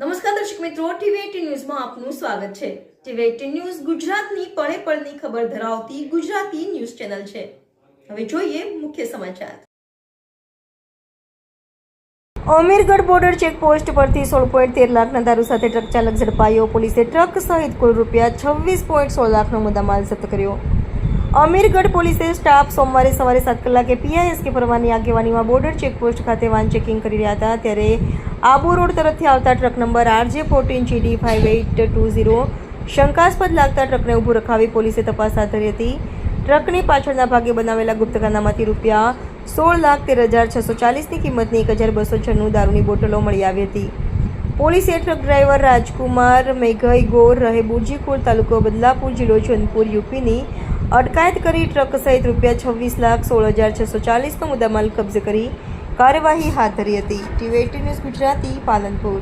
નમસ્કાર દર્શક મિત્રો ટીવી ન્યૂઝમાં આપનું સ્વાગત છે. ટીવી ન્યૂઝ ગુજરાતની પળે પળની ખબર ધરાવતી ગુજરાતી ન્યૂઝ ચેનલ છે. હવે જોઈએ મુખ્ય સમાચાર. અમીરગઢ બોર્ડર ચેકપોસ્ટ પરથી સોળ પોઈન્ટ તેર લાખના દારૂ સાથે ટ્રક ચાલક ઝડપાયો. પોલીસે ટ્રક સહિત કુલ રૂપિયા છવ્વીસ પોઈન્ટ સોળ લાખનો મુદ્દામાલ જપ્ત કર્યો. અમીરગઢ પોલીસે સ્ટાફ સોમવારે સવારે સાત કલાકે પીઆઈએસકે પરવાની આગેવાનીમાં બોર્ડર ચેકપોસ્ટ ખાતે વાન ચેકિંગ કરી રહ્યા હતા. ત્યારે આબુ રોડ તરફથી આવતા truck number RJ fourteen GD five eight two zero શંકાસ્પદ લાગતા ટ્રકને ઊભું રખાવી પોલીસે તપાસ હાથ ધરી હતી. ટ્રકની પાછળના ભાગે બનાવેલા ગુપ્તખાનામાંથી રૂપિયા સોળ લાખ તેર હજાર છસો ચાલીસની કિંમતની એક હજાર બસો છન્નું દારૂની બોટલો મળી આવી હતી. પોલીસે ટ્રક ડ્રાઈવર રાજકુમાર મેઘઈ ગોર રહે બુરજીપુર તાલુકો બદલાપુર જિલ્લો જોધપુર યુપીની અટકાયત કરી ટ્રક સહિત રૂપિયા છવ્વીસ લાખ સોળ હજાર છસો ચાલીસનો મુદ્દામાલ કબજે કરી કાર્યવાહી હાથ ધરી હતી. TV eighteen news Gujarati Palanpur.